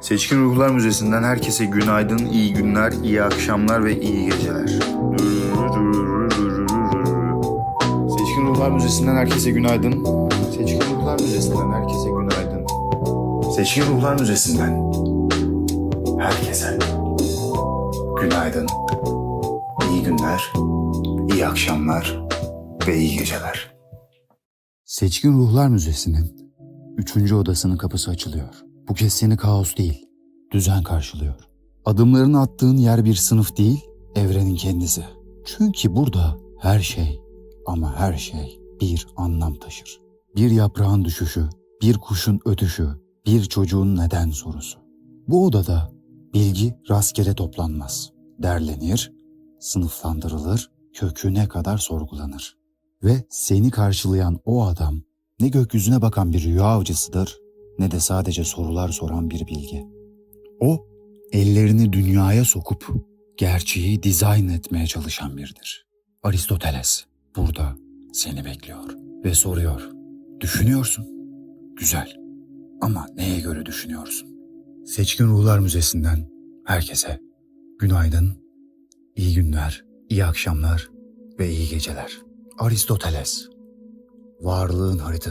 Seçkin Ruhlar Müzesi'nden herkese günaydın, iyi günler, iyi akşamlar ve iyi geceler. Seçkin Ruhlar Müzesi'nden herkese günaydın. Seçkin Ruhlar Müzesi'nden herkese günaydın. Seçkin Ruhlar Müzesi'nden herkese günaydın, iyi günler, iyi akşamlar ve iyi geceler. Seçkin Ruhlar Müzesi'nin üçüncü odasının kapısı açılıyor. Bu kez seni kaos değil, düzen karşılıyor. Adımlarını attığın yer bir sınıf değil, evrenin kendisi. Çünkü burada her şey ama her şey bir anlam taşır. Bir yaprağın düşüşü, bir kuşun ötüşü, bir çocuğun neden sorusu. Bu odada bilgi rastgele toplanmaz. Derlenir, sınıflandırılır, köküne kadar sorgulanır. Ve seni karşılayan o adam ne gökyüzüne bakan bir rüya avcısıdır ne de sadece sorular soran bir bilgi. O ellerini dünyaya sokup gerçeği dizayn etmeye çalışan biridir. Aristoteles burada seni bekliyor ve soruyor. Düşünüyorsun. Güzel. Ama neye göre düşünüyorsun? Seçkin Ruhlar Müzesi'nden herkese günaydın, iyi günler, iyi akşamlar ve iyi geceler. Aristoteles, varlığın haritası.